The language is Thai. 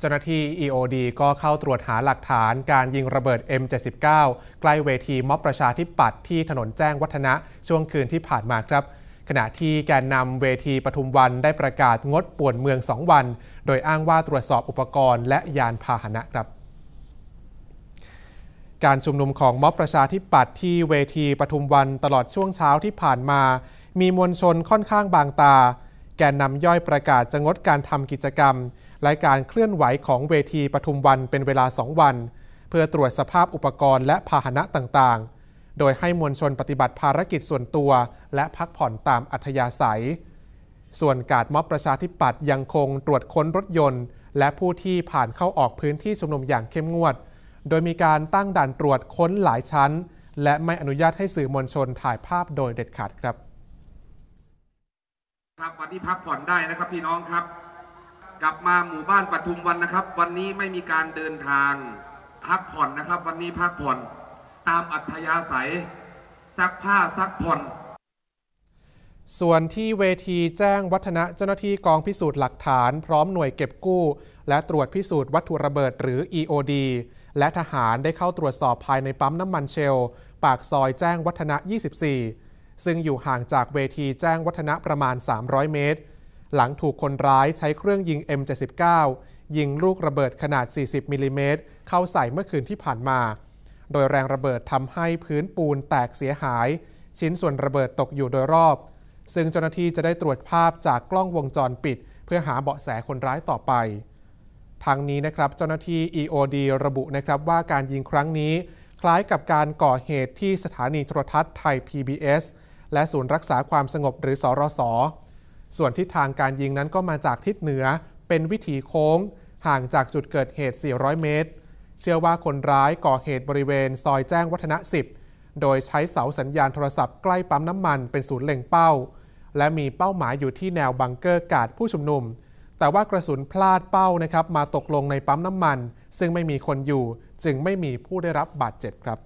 เจ้าหน้าที่ EOD ก็เข้าตรวจหาหลักฐานการยิงระเบิด M79 ใกล้เวทีม็อบประชาธิปัตย์ที่ถนนแจ้งวัฒนะช่วงคืนที่ผ่านมาครับ ขณะที่แกนนำเวทีปทุมวันได้ประกาศงดป่วนเมือง 2 วัน โดยอ้างว่าตรวจสอบอุปกรณ์และยานพาหนะครับการชุมนุมของม็อบประชาธิปัตย์ที่เวทีปทุมวันตลอดช่วงเช้าที่ผ่านมา มีมวลชนค่อนข้างบางตา แกนนำย่อยประกาศจะงดการทำกิจกรรม และการเคลื่อนไหวของเวทีปทุมวันเป็นเวลา 2 วัน เพื่อตรวจสภาพอุปกรณ์และพาหนะต่างๆ โดยให้มวลชนปฏิบัติภารกิจส่วนตัว และพักผ่อนตามอัธยาศัย ส่วนการม็อบประชาธิปัตย์ยังคงตรวจค้นรถยนต์ และผู้ที่ผ่านเข้าออกพื้นที่ชุมนุมอย่างเข้มงวด โดยมีการตั้งด่านตรวจค้นหลายชั้น และไม่อนุญาตให้สื่อมวลชนถ่ายภาพโดยเด็ดขาดครับครับวันนี้พักผ่อนได้นะครับพี่น้องครับ กลับมาหมู่บ้านปทุมวันนะครับ วันนี้ไม่มีการเดินทางพักผ่อนนะครับ วันนี้พักผ่อนตามอัธยาศัยซักผ้าซักผ่อนส่วนที่เวทีแจ้งวัฒนะเจ้าหน้าที่กองพิสูจน์หลักฐานพร้อมหน่วยเก็บกู้ และตรวจพิสูจน์วัตถุระเบิดหรือ EOD และทหารได้เข้าตรวจสอบภายในปั๊มน้ำมันเชล ปากซอยแจ้งวัฒนะ 24 ซึ่งอยู่ห่างจากเวทีแจ้งวัฒนะประมาณ 300 เมตร หลังถูกคนร้ายใช้เครื่องยิง M79 ยิงลูกระเบิดขนาด 40มิลลิเมตรเข้าใส่เมื่อคืนที่ผ่านมา โดยแรงระเบิดทำให้พื้นปูนแตกเสียหาย ชิ้นส่วนระเบิดตกอยู่โดยรอบ ซึ่งเจ้าหน้าที่จะได้ตรวจภาพจากกล้องวงจรปิด เพื่อหาเบาะแสคนร้ายต่อไปทางนี้นะครับเจ้าหน้าที่ EOD ระบุนะครับว่าการยิงครั้งนี้ คล้ายกับการก่อเหตุที่สถานีโทรทัศน์ไทย PBS และศูนย์รักษาความสงบหรือสรส ส่วนทิศทางการยิงนั้นก็มาจากทิศเหนือ เป็นวิถีโค้ง ห่างจากจุดเกิดเหตุ 400 เมตร เชื่อว่าคนร้ายก่อเหตุบริเวณซอยแจ้งวัฒนะ 10 โดยใช้เสาสัญญาณโทรศัพท์ใกล้ปั๊มน้ำมันเป็นศูนย์เล็งเป้า และมีเป้าหมายอยู่ที่แนวบังเกอร์กาดผู้ชุมนุม แต่ว่ากระสุนพลาดเป้านะครับมาตกลงในปั๊มน้ำมัน ซึ่งไม่มีคนอยู่ จึงไม่มีผู้ได้รับบาดเจ็บครับ